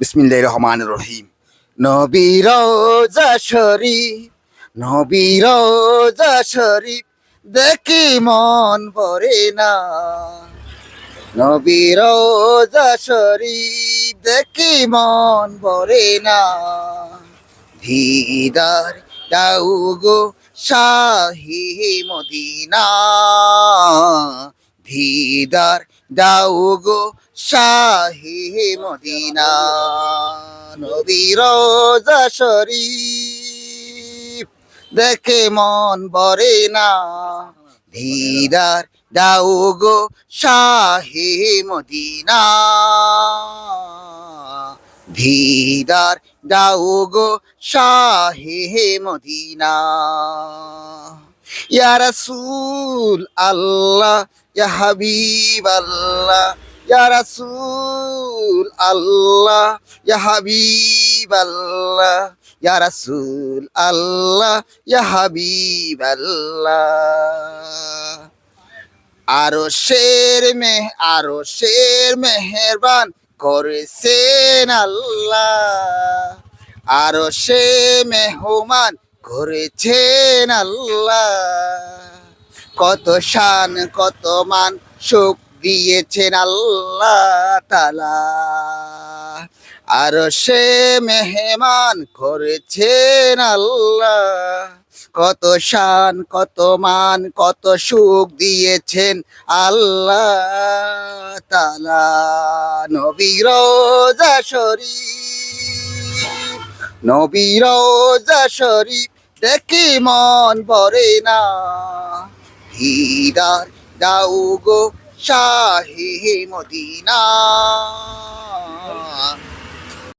বিসমিল্লাহির রহমানির রহিম। নবীর নবীর শরীফ দেখি মন ভরে না। নবীর শরীফ, দেখি মন ভরে না। ভিদার দাউ গো শাহি মদিনা, ভিদার দাউ গো শাহি মদিনা নবীর শরীফ। দেখে মন ভরে না, দিদার দাউ গো শাহি মদিনা। দিদার দাউ গো শাহি মদিনা। ইয়া রাসূল আল্লাহ, ইয়া হাবিব আল্লাহ ইয়া রাসূল আল্লাহ, ইয়া হাবিব আল্লাহ, ইয়া রাসূল আল্লাহ, ইয়া হাবিব আল্লাহ। আরও শের মেহ আরও শের মেহরবান করেছেন আল্লাহ। আরও সে মেহমান করেছেন আল্লাহ। কত শান, কত মান, সুখ দিয়েছেন আল্লাহ তালা আরও সে মেহমান করেছেন আল্লাহ। কত শান, কত মান, কত সুখ দিয়েছেন আল্লাহ তালা নবীর রোজা শরীফ দেখি মন ভরে না। দিদার দাউ গো শাহি মদিনা।